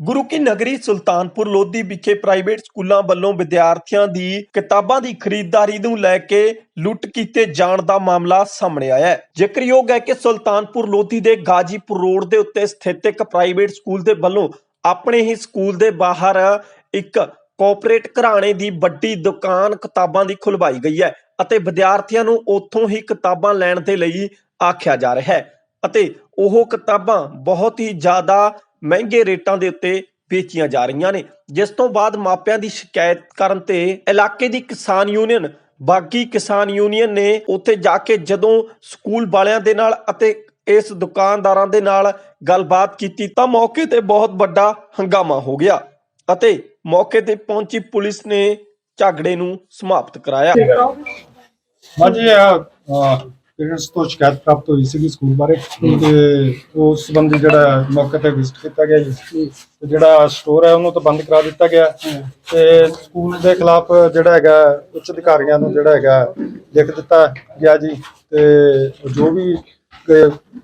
ਗੁਰੂ ਕੀ ਨਗਰੀ ਸੁਲਤਾਨਪੁਰ ਲੋਧੀ ਵਿਖੇ ਪ੍ਰਾਈਵੇਟ ਸਕੂਲਾਂ ਵੱਲੋਂ ਵਿਦਿਆਰਥੀਆਂ ਦੀ ਕਿਤਾਬਾਂ ਦੀ ਖਰੀਦਦਾਰੀ ਨੂੰ ਲੈ ਕੇ ਲੁੱਟ ਕੀਤੇ ਜਾਣ ਦਾ ਮਾਮਲਾ ਸਾਹਮਣੇ ਆਇਆ ਹੈ। ਜ਼ਿਕਰਯੋਗ ਹੈ ਕਿ ਸੁਲਤਾਨਪੁਰ ਲੋਧੀ ਦੇ ਗਾਜੀਪੁਰ ਰੋਡ ਦੇ ਉੱਤੇ ਸਥਿਤ ਇੱਕ ਪ੍ਰਾਈਵੇਟ ਸਕੂਲ ਦੇ ਵੱਲੋਂ ਆਪਣੇ ਹੀ ਸਕੂਲ ਦੇ ਬਾਹਰ ਇੱਕ ਕੋਆਪਰੇਟ ਘਰਾਣੇ ਦੀ ਵੱਡੀ ਦੁਕਾਨ ਕਿਤਾਬਾਂ ਦੀ ਖੁਲਵਾਈ ਗਈ ਹੈ ਅਤੇ ਵਿਦਿਆਰਥੀਆਂ ਨੂੰ ਉੱਥੋਂ ਹੀ ਕਿਤਾਬਾਂ ਲੈਣ ਦੇ ਲਈ ਆਖਿਆ ਜਾ ਰਿਹਾ ਹੈ ਅਤੇ ਉਹ ਕਿਤਾਬਾਂ ਬਹੁਤ ਹੀ ਜ਼ਿਆਦਾ ਮਹਿੰਗੇ ਰੇਟਾਂ ਦੇ ਉੱਤੇ ਵੇਚੀਆਂ ਜਾ ਰਹੀਆਂ ਨੇ। ਜਿਸ ਤੋਂ ਬਾਅਦ ਮਾਪਿਆਂ ਦੀ ਸ਼ਿਕਾਇਤ ਕਰਨ ਤੇ ਇਲਾਕੇ ਦੀ ਕਿਸਾਨ ਯੂਨੀਅਨ, ਬਾਗੀ ਕਿਸਾਨ ਯੂਨੀਅਨ ਨੇ ਉੱਥੇ ਜਾ ਕੇ ਜਦੋਂ ਸਕੂਲ ਵਾਲਿਆਂ ਦੇ ਨਾਲ ਅਤੇ ਇਸ ਦੁਕਾਨਦਾਰਾਂ ਦੇ ਨਾਲ ਗੱਲਬਾਤ ਕੀਤੀ ਤਾਂ ਮੌਕੇ ਤੇ ਬਹੁਤ ਵੱਡਾ ਹੰਗਾਮਾ ਹੋ ਗਿਆ ਅਤੇ ਮੌਕੇ ਤੇ ਪਹੁੰਚੀ ਪੁਲਿਸ ਨੇ ਝਗੜੇ ਨੂੰ ਸਮਾਪਤ ਕਰਾਇਆ। ਹਾਂਜੀ ਪੇਰੈਂਟਸ ਤੋਂ ਸ਼ਿਕਾਇਤ ਪ੍ਰਾਪਤ ਹੋਈ ਸੀ ਸਕੂਲ ਬਾਰੇ ਤੇ ਉਸ ਸੰਬੰਧੀ ਜਿਹੜਾ ਮੌਕੇ ਤੇ ਵਿਜ਼ਿਟ ਕੀਤਾ ਗਿਆ ਜੀ। ਤੇ ਜਿਹੜਾ ਸਟੋਰ ਹੈ ਉਹਨੂੰ ਤਾਂ ਬੰਦ ਕਰਾ ਦਿੱਤਾ ਗਿਆ। ਤੇ ਸਕੂਲ ਦੇ ਖਿਲਾਫ ਜਿਹੜਾ ਹੈਗਾ ਉੱਚ ਅਧਿਕਾਰੀਆਂ ਨੂੰ ਜਿਹੜਾ ਹੈਗਾ ਲਿਖ ਦਿੱਤਾ ਗਿਆ ਜੀ। ਤੇ ਜੋ ਵੀ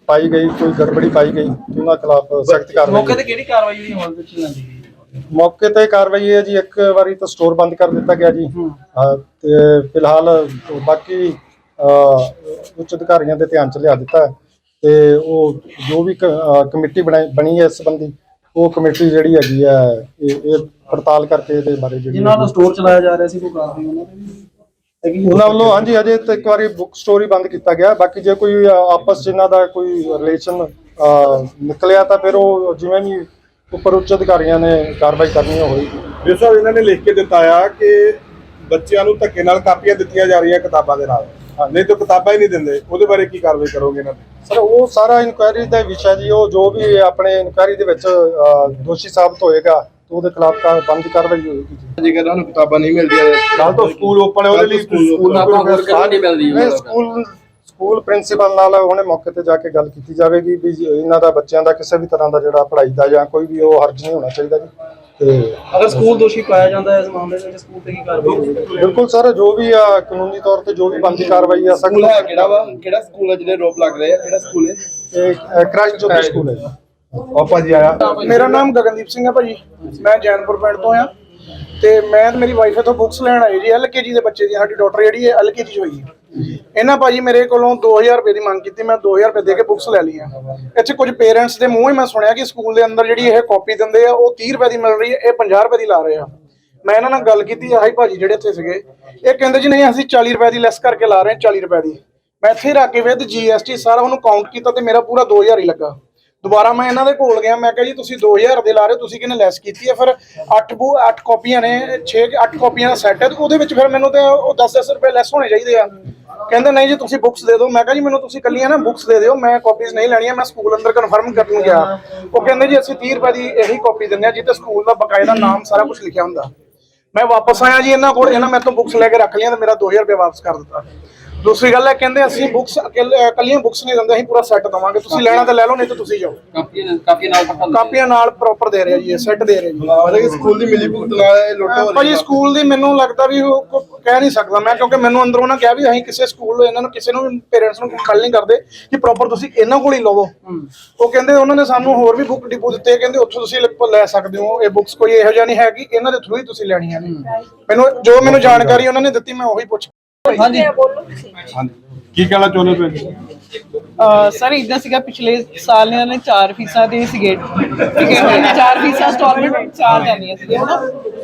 ਪਾਈ ਗਈ ਕੋਈ ਗੜਬੜੀ ਪਾਈ ਗਈ ਉਹਨਾਂ ਖਿਲਾਫ ਸਖਤ ਕਾਰਵਾਈ ਮੌਕੇ ਤੇ ਕਿਹੜੀ ਕਾਰਵਾਈ ਜਿਹੜੀ ਹੋਣ ਵਿੱਚ ਲੈਂਦੀ ਗਈ ਮੌਕੇ ਤੇ ਕਾਰਵਾਈ ਹੈ ਜੀ ਇੱਕ ਵਾਰੀ ਤਾਂ ਸਟੋਰ ਬੰਦ ਕਰ ਦਿੱਤਾ ਗਿਆ ਜੀ। ਤੇ ਫਿਲਹਾਲ ਬਾਕੀ ਉੱਚ ਅਧਿਕਾਰੀਆਂ ਦੇ ਧਿਆਨ ਚ ਲਿਆ ਦਿੱਤਾ ਹੈ ਤੇ ਉਹ ਜੋ ਵੀ ਕ- ਅਹ, ਕਮੇਟੀ ਬਣਾਈ ਬਣੀ ਹੈ ਇਸ ਸੰਬੰਧੀ ਉਹ ਕਮੇਟੀ ਜਿਹੜੀ ਹੈਗੀ ਹੈ ਇਹ ਇਹ ਪੜਤਾਲ ਕਰਕੇ ਇਹਦੇ ਬਾਰੇ ਜਿਹੜੀ ਜਿਨ੍ਹਾਂ ਦਾ ਸਟੋਰ ਚਲਾਇਆ ਜਾ ਰਿਹਾ ਸੀ ਕੋਈ ਕਾਰਵਾਈ ਉਹਨਾਂ ਤੇ ਵੀ? ਹੈਗੀ ਉਹਨਾਂ ਵੱਲੋਂ ਹਾਂਜੀ ਅਜੇ ਤਾਂ ਇੱਕ ਵਾਰੀ ਬੁੱਕ ਸਟੋਰ ਹੀ ਬੰਦ ਕੀਤਾ ਗਿਆ। ਬਾਕੀ ਜੇ ਕੋਈ ਆਪਸ 'ਚ ਇਹਨਾਂ ਦਾ ਕੋਈ ਰਿਲੇਸ਼ਨ ਨਿਕਲਿਆ ਤਾਂ ਫਿਰ ਉਹ ਜਿਵੇਂ ਵੀ ਉੱਪਰ ਉੱਚ ਅਧਿਕਾਰੀਆਂ ਨੇ ਕਾਰਵਾਈ ਕਰਨੀ ਹੋਈ ਜਿਸ ਸਾਹਿਬ ਇਹਨਾਂ ਨੇ ਲਿਖ ਕੇ ਦਿੱਤਾ ਆ ਕਿ ਬੱਚਿਆਂ ਨੂੰ ਧੱਕੇ ਨਾਲ ਕਾਪੀਆਂ ਦਿੱਤੀਆਂ ਜਾ ਰਹੀਆਂ ਕਿਤਾਬਾਂ ਦੇ ਨਾਲ। ਨਹੀਂ ਤਾਂ ਕਿਤਾਬਾਂ ਹੀ ਨਹੀਂ ਦਿੰਦੇ। ਉਹਦੇ ਬਾਰੇ ਕੀ ਕਾਰਵਾਈ ਕਰੋਗੇ ਇਹਨਾਂ ਤੇ ਸਰ ਉਹ ਸਾਰਾ ਇਨਕੁਆਇਰੀ ਦਾ ਵਿਸ਼ਾ ਜੀ ਉਹ ਜੋ ਵੀ ਆਪਣੇ ਇਨਕੁਆਇਰੀ ਦੇ ਵਿੱਚ ਦੋਸ਼ੀ ਸਾਬਤ ਹੋਏਗਾ ਤਾਂ ਉਹਦੇ ਖਿਲਾਫ ਕਾ- ਬਣਦੀ ਕਾਰਵਾਈ ਹੋਏਗੀ ਜੀ। ਜੇਕਰ ਉਹਨਾਂ ਨੂੰ ਕਿਤਾਬਾਂ ਨਹੀਂ ਮਿਲਦੀਆਂ ਕੱਲ ਤੋਂ ਸਕੂਲ ਓਪਨ ਹੈ ਉਹਦੇ ਲਈ ਸਕੂਲ ਕਿਤਾਬਾਂ ਹੋਰ ਕਿਉਂ ਨਹੀਂ ਮਿਲਦੀ ਨਹੀਂ ਸਕੂਲ ਸਕੂਲ ਪ੍ਰਿੰਸੀਪਲ ਨਾਲ ਉਹਨੇ ਮੌਕੇ ਤੇ ਜਾ ਕੇ ਗੱਲ ਕੀਤੀ ਜਾਵੇਗੀ ਵੀ ਇਹਨਾਂ ਦਾ ਬੱਚਿਆਂ ਦਾ ਕਿਸੇ ਵੀ ਤਰ੍ਹਾਂ ਦਾ ਜਿਹੜਾ ਪੜ੍ਹਾਈ ਦਾ ਜਾਂ ਕੋਈ ਵੀ ਉਹ ਹਰਜ ਨਹੀਂ ਹੋਣਾ ਚਾਹੀਦਾ ਜੀ। ਤੇ ਅਗਰ ਸਕੂਲ ਦੋਸ਼ੀ ਪਾਇਆ ਜਾਂਦਾ ਹੈ ਇਸ ਮਾਮਲੇ ਦੇ ਵਿੱਚ ਸਕੂਲ ਤੇ ਕੀ ਕਾਰਵਾਈ ਹੋਵੇਗੀ ਬਿਲਕੁਲ ਸਰ ਜੋ ਵੀ ਆ ਕਾਨੂੰਨੀ ਤੌਰ ਤੇ ਜੋ ਵੀ ਬਣਦੀ ਕਾਰਵਾਈ ਆ ਸਕੂਲ ਹੈ ਕਿਹੜਾ ਵਾ? ਕਿਹੜਾ ਸਕੂਲ ਹੈ ਜਿਹਦੇ ਰੋਪ ਲੱਗ ਰਹੇ ਆ? ਕਿਹੜਾ ਸਕੂਲ ਹੈ? ਇਹ ਕ੍ਰਾਈਸਟ ਜੋਤੀ ਸਕੂਲ ਹੈ ਜੀ। ਆਪਾ ਜੀ ਆਇਆ। ਮੇਰਾ ਨਾਮ ਗਗਨਦੀਪ ਸਿੰਘ ਹੈ ਭਾਜੀ। ਮੈਂ ਜੈਨਪੁਰ ਪਿੰਡ ਤੋਂ ਆ। ਤੇ ਮੈਂ ਤੇ ਮੇਰੀ ਵਾਈਫ ਇਥੋਂ ਬੁੱਕਸ ਲੈਣ ਆਏ ਜੀ ਐਲਕੇਜੀ ਦੇ ਬੱਚੇ ਦੀ ਸਾਡੀ ਡਾਟਰ ਜਿਹੜੀ ਹੈ ਐਲਕੇਜੀ ਚ ਹੋਈ ਹੈ। ਇਹਨਾਂ ਭਾਜੀ ਮੇਰੇ ਕੋਲੋਂ 2000 ਰੁਪਏ ਦੀ ਮੰਗ ਕੀਤੀ, ਮੈਂ 2000 ਰੁਪਏ ਦੇ ਕੇ ਬੁੱਕਸ ਲੈ ਲਈਆਂ। ਇੱਥੇ ਕੁਝ ਪੇਰੈਂਟਸ ਦੇ ਮੂੰਹ ਹੀ ਮੈਂ ਸੁਣਿਆ ਕਿ ਸਕੂਲ ਦੇ ਅੰਦਰ ਜਿਹੜੀ ਇਹ ਕਾਪੀ ਦਿੰਦੇ ਆ, ਉਹ 30 ਰੁਪਏ ਦੀ ਮਿਲ ਰਹੀ ਹੈ, ਇਹ 50 ਰੁਪਏ ਦੀ ਲਾ ਰਹੇ ਆ। ਮੈਂ ਇਹਨਾਂ ਨਾਲ ਗੱਲ ਕੀਤੀ, ਆਹੀ ਭਾਜੀ ਜਿਹੜੇ ਇੱਥੇ ਸੀਗੇ। ਇਹ ਕਹਿੰਦੇ ਜੀ, ਨਹੀਂ, ਅਸੀਂ 40 ਰੁਪਏ ਦੀ ਲੈਸ ਕਰਕੇ ਲਾ ਰਹੇ ਹਾਂ 40 ਰੁਪਏ ਦੀ। ਮੈਂ ਇੱਥੇ ਰੱਖ ਕੇ ਵਿਦ ਜੀਐਸਟੀ ਸਾਰਾ ਉਹਨੂੰ ਕਾਊਂਟ ਕੀਤਾ ਤੇ ਮੇਰਾ ਪੂਰਾ 2000 ਹੀ ਲੱਗਾ। ਦੁਬਾਰਾ ਮੈਂ ਇਹਨਾਂ ਦੇ ਕੋਲ ਗਿਆ, ਮੈਂ ਕਿਹਾ ਜੀ, ਤੁਸੀਂ 2000 ਦੇ ਲਾ ਰਹੇ ਹੋ, ਤੁਸੀਂ ਕਿਹਨੇ ਲੈਸ ਕੀਤੀ ਹੈ? ਫਿਰ 8 ਬੂ 8 ਕਾਪੀਆਂ ਨੇ 6 8 ਕਾਪੀਆਂ ਦਾ ਸੈੱਟ ਹੈ ਉਹਦੇ ਵਿੱਚ ਫਿਰ ਮੈਨੂੰ ਤੇ ਉਹ 10-10 ਰੁਪਏ ਲੈਸ ਹੋਣੇ ਚਾਹੀਦੇ ਆ। ਕਹਿੰਦੇ, ਨਹੀਂ ਜੀ, ਤੁਸੀਂ ਬੁੱਕਸ ਦੇ ਦਿਓ। ਮੈਂ ਕਿਹਾ, ਜੀ, ਮੈਨੂੰ ਤੁਸੀਂ ਕੱਲੀਆਂ ਨਾ ਬੁੱਕਸ ਦੇ ਦਿਓ। ਮੈਂ ਕਾਪੀਜ਼ ਨਹੀਂ ਲੈਣੀਆਂ, ਮੈਂ ਸਕੂਲ ਅੰਦਰ ਕਨਫਰਮ ਕਰਨ ਨੂੰ ਗਿਆ ਉਹ ਕਹਿੰਦੇ, ਜੀ, ਅਸੀਂ 30 ਰੁਪਏ ਦੀ ਇਹੀ ਕਾਪੀ ਦਿੰਦੇ ਆ ਜਿੱਤੇ ਸਕੂਲ ਦਾ ਬਕਾਇਦਾ ਨਾਮ ਸਾਰਾ ਕੁਝ ਲਿਖਿਆ ਹੁੰਦਾ। ਮੈਂ ਵਾਪਸ ਆਇਆ ਜੀ ਇਹਨਾਂ ਕੋਲ, ਇਹਨਾਂ ਮੇਰੇ ਤੋਂ ਬੁੱਕਸ ਲੈ ਕੇ ਰੱਖ ਲਈਆਂ ਤੇ ਮੇਰਾ 2000 ਰੁਪਏ ਵਾਪਸ ਕਰ ਦਿੱਤਾ। ਦੂਸਰੀ ਗੱਲ ਹੈ ਕਹਿੰਦੇ ਅਸੀਂ ਬੁੱਕਸ ਕੱਲੀਆਂ ਬੁੱਕਸ ਨਹੀਂ ਦਿੰਦੇ ਅਸੀਂ ਪੂਰਾ ਸੈੱਟ ਦਵਾਂਗੇ। ਤੁਸੀਂ ਲੈਣਾ ਤਾਂ ਲੈ ਲਓ ਨਹੀਂ ਤਾਂ ਤੁਸੀਂ ਜਾਓ। ਨਾਲ ਕਾਪੀਆਂ ਨਾਲ ਪ੍ਰੋਪਰ ਦੇ ਰਿਹਾ ਜੀ ਇਹ ਸੈੱਟ ਦੇ ਰਿਹਾ ਜੀ। ਮਤਲਬ ਕਿ ਸਕੂਲ ਦੀ ਮਿਲੀ ਭੁਗਤ ਨਾਲ ਇਹ ਲੁੱਟ ਹੋ ਰਹੀ ਭਾਜੀ ਸਕੂਲ ਦੀ ਮੈਨੂੰ ਲੱਗਦਾ ਵੀ ਉਹ ਕਹਿ ਨਹੀਂ ਸਕਦਾ ਮੈਂ ਕਿਉਂਕਿ ਮੈਨੂੰ ਅੰਦਰੋਂ ਨਾ ਕਿਹਾ ਵੀ ਅਸੀਂ ਕਿਸੇ ਸਕੂਲ ਇਹਨਾਂ ਨੂੰ ਕਿਸੇ ਨੂੰ ਵੀ ਪੇਰੈਂਟਸ ਨੂੰ ਗੱਲ ਨਹੀਂ ਕਰਦੇ ਕਿ ਪ੍ਰੋਪਰ ਤੁਸੀਂ ਇਹਨਾਂ ਕੋਲ ਹੀ ਲਵੋ। ਉਹ ਕਹਿੰਦੇ ਉਹਨਾਂ ਨੇ ਸਾਨੂੰ ਹੋਰ ਵੀ ਬੁੱਕ ਡਿਪੋ ਦਿੱਤੇ ਕਹਿੰਦੇ ਉੱਥੋਂ ਤੁਸੀਂ ਲੈ- ਲੈ ਸਕਦੇ ਹੋ ਇਹ ਬੁੱਕਸ ਕੋਈ ਇਹੋ ਜਿਹਾ ਨਹੀਂ ਹੈ ਕਿ ਇਹਨਾਂ ਦੇ ਥਰੂ ਹੀ ਤੁਸੀਂ ਲੈਣੀਆਂ ਨੇ। ਮੈਨੂੰ ਜੋ ਮੈਨੂੰ ਜਾਣਕਾਰੀ ਉਹਨਾਂ ਨੇ ਦਿੱਤੀ ਮੈਂ ਉਹੀ ਪੁੱਛ ਹਾਂਜੀ। ਹਾਂਜੀ। ਕੀ ਕਹਿਣਾ ਚਾਹੁੰਦੇ ਤੁਸੀਂ? ਸਰ ਇਦਾਂ ਸੀਗਾ ਪਿਛਲੇ ਸਾਲ ਇਹਨਾਂ ਨੇ ਚਾਰ ਫੀਸਾਂ ਦੇ ਸੀਗੇ। ਠੀਕ ਹੈ ਚਾਰ ਫੀਸਾਂ ਇੰਸਟਾਲਮੈਂਟ ਚਾਰ ਜਾਂਦੀਆਂ ਸੀ ਹਨਾ?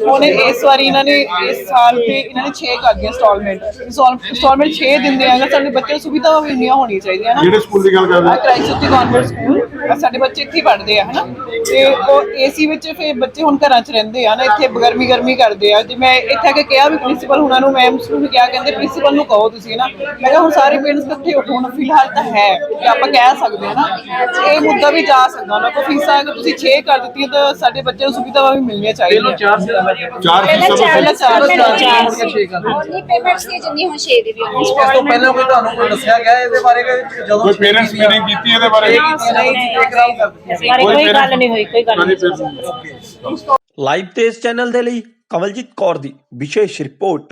ਉਹਨੇ ਇਸ ਵਾਰੀ ਇਹਨਾਂ ਨੇ ਇਸ ਸਾਲ ਤੇ ਇਹਨਾਂ ਨੇ 6 ਕਰ ਦਿੱਤੀਆਂ ਇੰਸਟਾਲਮੈਂਟ ਇੰਸਟਾਲਮੈਂਟ 6 ਦਿੰਦੇ ਆ ਸਾਡੇ ਬੱਚੇ ਨੂੰ ਸੁਵਿਧਾ ਇੰਨੀਆਂ ਹੋਣੀਆਂ ਚਾਹੀਦੀਆਂ ਨਾ ਜਿਹੜੇ ਸਕੂਲ ਦੀ ਗੱਲ ਕਰ ਆ ਰਹੇ ਕ੍ਰਾਈਸਟ ਉੱਤੇ ਕਨਵਰਟ ਸਕੂਲ ਸਾਡੇ ਬੱਚੇ ਇੱਥੇ ਹੀ ਪੜ੍ਹਦੇ ਆ ਹਨਾ? ਤੇ ਉਹ ਏਸੀ ਵਿੱਚ ਫਿਰ ਬੱਚੇ ਹੁਣ ਘਰਾਂ 'ਚ ਰਹਿੰਦੇ ਆ ਨਾ ਇੱਥੇ ਗਰਮੀ ਗਰਮੀ ਕਰਦੇ ਆ। ਜੇ ਮੈਂ ਇੱਥੇ ਆ ਕੇ ਕਿਹਾ ਵੀ ਪ੍ਰਿੰਸੀਪਲ ਹੁਣਾਂ ਨੂੰ ਮੈਮ ਨੂੰ ਕਿਹਾ ਕਹਿੰਦੇ ਪ੍ਰਿੰਸੀਪਲ ਨੂੰ ਕਹੋ ਤੁਸੀਂ ਨਾ। ਮੈਂ ਕਿਹਾ ਹੁਣ ਸਾਰੇ ਪੇਰੈਂਟਸ ਇਕੱਠੇ ਹੋ ਹੁਣ ਫਿਲਹਾਲ ਤਾਂ ਹੈ ਕਿ ਆਪਾਂ ਕਹਿ ਸਕਦੇ ਹਾਂ ਨਾ। ਇਹ ਮੁੱਦਾ ਵੀ ਜਾ ਸਕਦਾ ਨਾ ਕੋ ਫੀਸਾਂ ਅਗਰ ਤੁਸੀਂ 6 ਕਰ ਦਿੱਤੀਆਂ ਤਾਂ ਸਾਡੇ ਬੱਚੇ ਨੂੰ ਸੁਵਿਧਾਵਾਂ ਵੀ ਮਿਲਣੀਆਂ ਚਾਹੀਦੀਆਂ। ਚਾਰ ਫੀਸਾਂ ਪਹਿਲਾਂ ਚਾਰ ਚਾਰ। ਉਹਨੀ ਪੇਮੈਂਟਸ ਦੀ ਜਿੰਨੀ ਹੁਣ 6 ਦੀ ਵੀ ਹੋਣੀ ਇਸ ਤੋਂ ਪਹਿਲਾਂ ਕੋਈ ਤੁਹਾਨੂੰ ਕੋਈ ਦੱਸਿਆ ਗਿਆ ਇਹਦੇ ਬਾਰੇ ਜਦੋਂ ਕੋਈ ਪੇਰੈਂਟਸ ਮੀਟਿੰਗ ਕੀਤੀ ਇਹਦੇ ਬਾਰੇ? ਕੋਈ ਗੱਲ ਨਹੀਂ ਹੋਈ ਕੋਈ ਗੱਲ ਨਹੀਂ ਲਾਈਵ ਤੇ ਇਸ ਚੈਨਲ ਦੇ ਲਈ ਕਵਲਜੀਤ ਕੌਰ ਦੀ ਵਿਸ਼ੇਸ਼ ਰਿਪੋਰਟ